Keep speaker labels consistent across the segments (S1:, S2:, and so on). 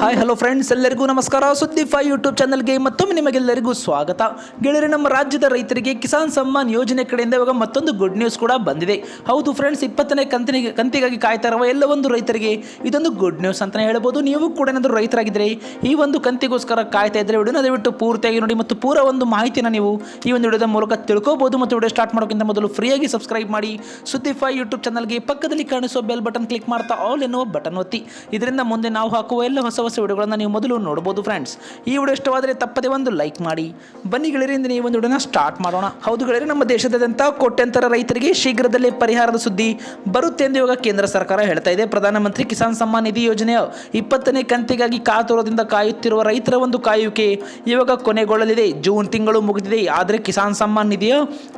S1: Hi hello friends ಎಲ್ಲರಿಗೂ ನಮಸ್ಕಾರ. ಸುದ್ದಿ ಫೈ ಯೂಟ್ಯೂಬ್ ಚಾನಲ್ಗೆ ಮತ್ತೊಮ್ಮೆ ನಿಮಗೆಲ್ಲರಿಗೂ ಸ್ವಾಗತ. ಗೆಳೆಯರೆ, ನಮ್ಮ ರಾಜ್ಯದ ರೈತರಿಗೆ ಕಿಸಾನ್ ಸಮ್ಮಾನ್ ಯೋಜನೆ ಕಡೆಯಿಂದ ಇವಾಗ ಮತ್ತೊಂದು ಗುಡ್ ನ್ಯೂಸ್ ಕೂಡ ಬಂದಿದೆ. ಹೌದು ಫ್ರೆಂಡ್ಸ್ ಇಪ್ಪತ್ತನೇ ಕಂತಿನಿಗೆ ಕಂತಿಗಾಗಿ ಕಾಯ್ತಾ ಇರುವ ಎಲ್ಲ ಒಂದು ರೈತರಿಗೆ ಇದೊಂದು ಗುಡ್ ನ್ಯೂಸ್ ಅಂತಲೇ ಹೇಳ್ಬೋದು. ನೀವು ಕೂಡ ಏನಾದರೂ ರೈತರಾಗಿದ್ದರೆ ಈ ಒಂದು ಕಂತಿಗೋಸ್ಕರ ಕಾಯ್ತಾ ಇದ್ದರೆ ವಿಡಿಯೋನ ದಯವಿಟ್ಟು ಪೂರ್ತಿಯಾಗಿ ನೋಡಿ ಮತ್ತು ಪೂರ ಒಂದು ಮಾಹಿತಿನ ನೀವು ಈ ಒಂದು ವಿಡಿಯೋದ ಮೂಲಕ ತಿಳ್ಕೋಬೋದು ಮತ್ತು ವಿಡಿಯೋ ಸ್ಟಾರ್ಟ್ ಮಾಡೋಕ್ಕಿಂತ ಮೊದಲು ಫ್ರೀಯಾಗಿ ಸಬ್ಸ್ಕ್ರೈಬ್ ಮಾಡಿ. ಸುದ್ದಿ ಫೈ ಯೂಟ್ಯೂಬ್ ಚಾನಲ್ಗೆ ಪಕ್ಕದಲ್ಲಿ ಕಾಣಿಸುವ ಬೆಲ್ ಬಟನ್ ಕ್ಲಿಕ್ ಮಾಡ್ತಾ ಆಲ್ ಎನ್ನುವ ಬಟನ್ ಒತ್ತಿ. ಇದರಿಂದ ಮುಂದೆ ನಾವು ಹಾಕುವ ಎಲ್ಲ ಹೊಸ ಹೊಸ ವಿಡಿಯೋಗಳನ್ನು ನೀವು ಮೊದಲು ನೋಡ್ಬೋದು ಫ್ರೆಂಡ್ಸ್ ಈ ವಿಡಿಯೋ ಇಷ್ಟವಾದರೆ ತಪ್ಪದೆ ಒಂದು ಲೈಕ್ ಮಾಡಿ. ಬನ್ನಿ ಗೆಳೆಯರಿಂದ ಈ ಒಂದು ವಿಡಿಯೋನ ಸ್ಟಾರ್ಟ್ ಮಾಡೋಣ. ಹೌದು ಗೆಳೆಯರೆ, ನಮ್ಮ ದೇಶದಾದ್ಯಂತ ಕೋಟ್ಯಂತರ ರೈತರಿಗೆ ಶೀಘ್ರದಲ್ಲೇ ಪರಿಹಾರದ ಸುದ್ದಿ ಬರುತ್ತೆ ಎಂದು ಇವಾಗ ಕೇಂದ್ರ ಸರ್ಕಾರ ಹೇಳ್ತಾ ಇದೆ. ಪ್ರಧಾನಮಂತ್ರಿ ಕಿಸಾನ್ ಸಮ್ಮಾನ್ ನಿಧಿ ಯೋಜನೆಯ ಇಪ್ಪತ್ತನೇ ಕಂತಿಗಾಗಿ ಕಾತುರದಿಂದ ಕಾಯುತ್ತಿರುವ ರೈತರ ಒಂದು ಕಾಯುವಿಕೆ ಇವಾಗ ಕೊನೆಗೊಳ್ಳಲಿದೆ. ಜೂನ್ ತಿಂಗಳು ಮುಗಿದಿದೆ. ಆದರೆ ಕಿಸಾನ್ ಸಮ್ಮಾನ್ ನಿಧಿಯ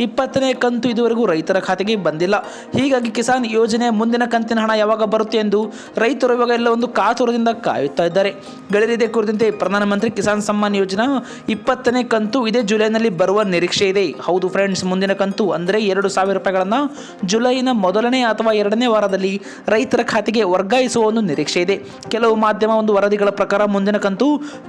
S1: ಇಪ್ಪತ್ತನೇ ಕಂತು ಇದುವರೆಗೂ ರೈತರ ಖಾತೆಗೆ ಬಂದಿಲ್ಲ. ಹೀಗಾಗಿ ಕಿಸಾನ್ ಯೋಜನೆ ಮುಂದಿನ ಕಂತಿನ ಹಣ ಯಾವಾಗ ಬರುತ್ತೆ ಎಂದು ರೈತರು ಇವಾಗ ಎಲ್ಲ ಒಂದು ಕಾತುರದಿಂದ ಕಾಯುತ್ತಾ ಇದ್ದಾರೆ. ಗೆಳೆಯರಿದೆ ಕುರಿತಂತೆ ಪ್ರಧಾನಮಂತ್ರಿ ಕಿಸಾನ್ ಸಮ್ಮಾನ್ ಯೋಜನಾ ಇಪ್ಪತ್ತನೇ ಕಂತು ಇದೇ ಜುಲೈನಲ್ಲಿ ಬರುವ ನಿರೀಕ್ಷೆ ಇದೆ. ಹೌದು ಫ್ರೆಂಡ್ಸ್, ಮುಂದಿನ ಕಂತು ಅಂದರೆ ಎರಡು ಸಾವಿರ ರೂಪಾಯಿಗಳನ್ನು ಜುಲೈನ ಮೊದಲನೇ ಅಥವಾ ಎರಡನೇ ವಾರದಲ್ಲಿ ರೈತರ ಖಾತೆಗೆ ವರ್ಗಾಯಿಸುವ ಒಂದು ನಿರೀಕ್ಷೆ ಇದೆ. ಕೆಲವು ಮಾಧ್ಯಮ ಒಂದು ವರದಿಗಳ ಪ್ರಕಾರ ಮುಂದಿನ ಕಂತು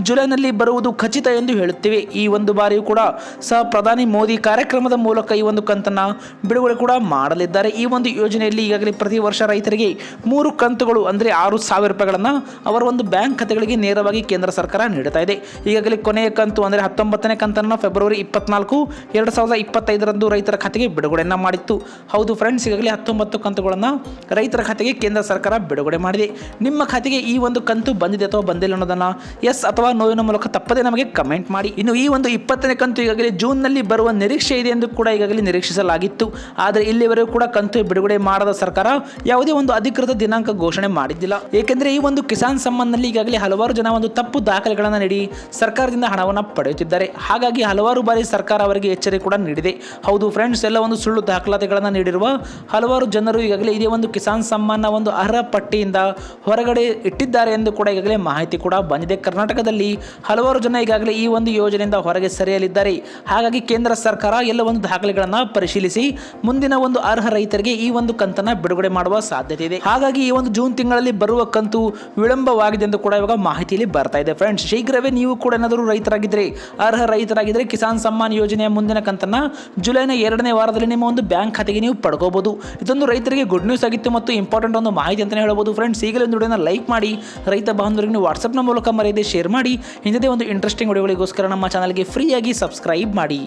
S1: ಜುಲೈನಲ್ಲಿ ಬರುವುದು ಖಚಿತ ಎಂದು ಹೇಳುತ್ತಿವೆ. ಈ ಒಂದು ಬಾರಿಯೂ ಕೂಡ ಸಹ ಪ್ರಧಾನಿ ಮೋದಿ ಕಾರ್ಯಕ್ರಮದ ಮೂಲಕ ಈ ಒಂದು ಕಂತನ್ನು ಬಿಡುಗಡೆ ಕೂಡ ಮಾಡಲಿದ್ದಾರೆ. ಈ ಒಂದು ಯೋಜನೆಯಲ್ಲಿ ಈಗಾಗಲೇ ಪ್ರತಿ ವರ್ಷ ರೈತರಿಗೆ ಮೂರು ಕಂತುಗಳು ಅಂದರೆ ಆರು ಸಾವಿರ ರೂಪಾಯಿಗಳನ್ನು ಅವರ ಒಂದು ಬ್ಯಾಂಕ್ ಖಾತೆಗಳಿಗೆ ನೇರವಾಗಿ ಕೇಂದ್ರ ಸರ್ಕಾರ ನೀಡುತ್ತಾ ಇದೆ. ಈಗಾಗಲೇ ಕೊನೆಯ ಕಂತು ಅಂದರೆ ಹತ್ತೊಂಬತ್ತನೇ ಕಂತನ್ನು ಫೆಬ್ರವರಿ ಇಪ್ಪತ್ನಾಲ್ಕು, ಎರಡು ಸಾವಿರದ ಇಪ್ಪತ್ತೈದರಂದು ರೈತರ ಖಾತೆಗೆ ಬಿಡುಗಡೆಯನ್ನು ಮಾಡಿತ್ತು. ಹೌದು ಫ್ರೆಂಡ್ಸ್ ಈಗಾಗಲೇ ಹತ್ತೊಂಬತ್ತು ಕಂತುಗಳನ್ನು ರೈತರ ಖಾತೆಗೆ ಕೇಂದ್ರ ಸರ್ಕಾರ ಬಿಡುಗಡೆ ಮಾಡಿದೆ. ನಿಮ್ಮ ಖಾತೆಗೆ ಈ ಒಂದು ಕಂತು ಬಂದಿದೆ ಅಥವಾ ಬಂದಿಲ್ಲ ಅನ್ನೋದನ್ನು ಎಸ್ ಅಥವಾ ನೋವಿನ ಮೂಲಕ ತಪ್ಪದೆ ನಮಗೆ ಕಮೆಂಟ್ ಮಾಡಿ. ಇನ್ನು ಈ ಒಂದು ಇಪ್ಪತ್ತನೇ ಕಂತು ಈಗಾಗಲೇ ಜೂನ್ನಲ್ಲಿ ಬರುವ ನಿರೀಕ್ಷೆ ಇದೆ ಎಂದು ಕೂಡ ಈಗಾಗಲೇ ನಿರೀಕ್ಷಿಸಲಾಗಿತ್ತು. ಆದರೆ ಇಲ್ಲಿವರೆಗೂ ಕೂಡ ಕಂತು ಬಿಡುಗಡೆ ಮಾಡದ ಸರ್ಕಾರ ಯಾವುದೇ ಒಂದು ಅಧಿಕೃತ ದಿನಾಂಕ ಘೋಷಣೆ ಮಾಡಿದ್ದಿಲ್ಲ. ಏಕೆಂದರೆ ಈ ಒಂದು ಕಿಸಾನ್ ಸಮ್ಮಾನ್ನಲ್ಲಿ ಈಗಾಗಲೇ ಹಲವಾರು ಜನ ಒಂದು ತಪ್ಪು ದಾಖಲೆಗಳನ್ನು ನೀಡಿ ಸರ್ಕಾರದಿಂದ ಹಣವನ್ನು ಪಡೆಯುತ್ತಿದ್ದಾರೆ. ಹಾಗಾಗಿ ಹಲವಾರು ಬಾರಿ ಸರ್ಕಾರ ಅವರಿಗೆ ಎಚ್ಚರಿಕೆ ಕೂಡ ನೀಡಿದೆ. ಹೌದು ಫ್ರೆಂಡ್ಸ್ ಎಲ್ಲ ಒಂದು ಸುಳ್ಳು ದಾಖಲಾತಿಗಳನ್ನು ನೀಡಿರುವ ಹಲವಾರು ಜನರು ಈಗಾಗಲೇ ಇದೇ ಒಂದು ಕಿಸಾನ್ ಸಮ್ಮಾನ ಒಂದು ಅರ್ಹ ಪಟ್ಟಿಯಿಂದ ಹೊರಗಡೆ ಇಟ್ಟಿದ್ದಾರೆ ಎಂದು ಕೂಡ ಈಗಾಗಲೇ ಮಾಹಿತಿ ಕೂಡ ಬಂದಿದೆ. ಕರ್ನಾಟಕದಲ್ಲಿ ಹಲವಾರು ಜನ ಈಗಾಗಲೇ ಈ ಒಂದು ಯೋಜನೆಯಿಂದ ಹೊರಗೆ ಸರಿಯಲಿದ್ದಾರೆ. ಹಾಗಾಗಿ ಕೇಂದ್ರ ಸರ್ಕಾರ ಎಲ್ಲ ಒಂದು ದಾಖಲೆಗಳನ್ನು ಪರಿಶೀಲಿಸಿ ಮುಂದಿನ ಒಂದು ಅರ್ಹ ರೈತರಿಗೆ ಈ ಒಂದು ಕಂತನ್ನು ಬಿಡುಗಡೆ ಮಾಡುವ ಸಾಧ್ಯತೆ ಇದೆ. ಹಾಗಾಗಿ ಈ ಒಂದು ಜೂನ್ ತಿಂಗಳಲ್ಲಿ ಬರುವ ಕಂತು ವಿಳಂಬವಾಗಿದೆ ಎಂದು ಕೂಡ ಇವಾಗ ಮಾಹಿತಿಯಲ್ಲಿ ಬರ್ತಾ ಇದೆ ಫ್ರೆಂಡ್ಸ್ ಶೀಘ್ರವೇ ನೀವು ಕೂಡ ಏನಾದರೂ ರೈತರಾಗಿದ್ದರೆ ಅರ್ಹ ರೈತರಾಗಿದ್ದರೆ ಕಿಸಾನ್ ಸಮ್ಮಾನ್ ಯೋಜನೆಯ ಮುಂದಿನ ಕಂತನ್ನ ಜುಲೈನ ಎರಡನೇ ವಾರದಲ್ಲಿ ನಿಮ್ಮ ಒಂದು ಬ್ಯಾಂಕ್ ಖಾತೆಗೆ ನೀವು ಪಡ್ಕೋಬಹುದು ಇದೊಂದು ರೈತರಿಗೆ ಗುಡ್ ನ್ಯೂಸ್ ಆಗಿತ್ತು ಮತ್ತು ಇಂಪಾರ್ಟೆಂಟ್ ಒಂದು ಮಾಹಿತಿ ಅಂತಲೇ ಹೇಳ್ಬೋದು ಫ್ರೆಂಡ್ಸ್ ಈಗಲೇ ಒಂದು ವಿಡಿಯೋನ ಲೈಕ್ ಮಾಡಿ, ರೈತ ಬಾಂಧವರಿಗೆ ನೀವು ವಾಟ್ಸಪ್ನ ಮೂಲಕ ಮರೆಯದೆ ಶೇರ್ ಮಾಡಿ ಇಂಥದೇ ಒಂದು ಇಂಟ್ರೆಸ್ಟಿಂಗ್ ವಿಡಿಯೋಗಳಿಗೋಸ್ಕರ ನಮ್ಮ ಚಾನಲ್ಗೆ ಫ್ರೀಯಾಗಿ ಸಬ್ಸ್ಕ್ರೈಬ್ ಮಾಡಿ.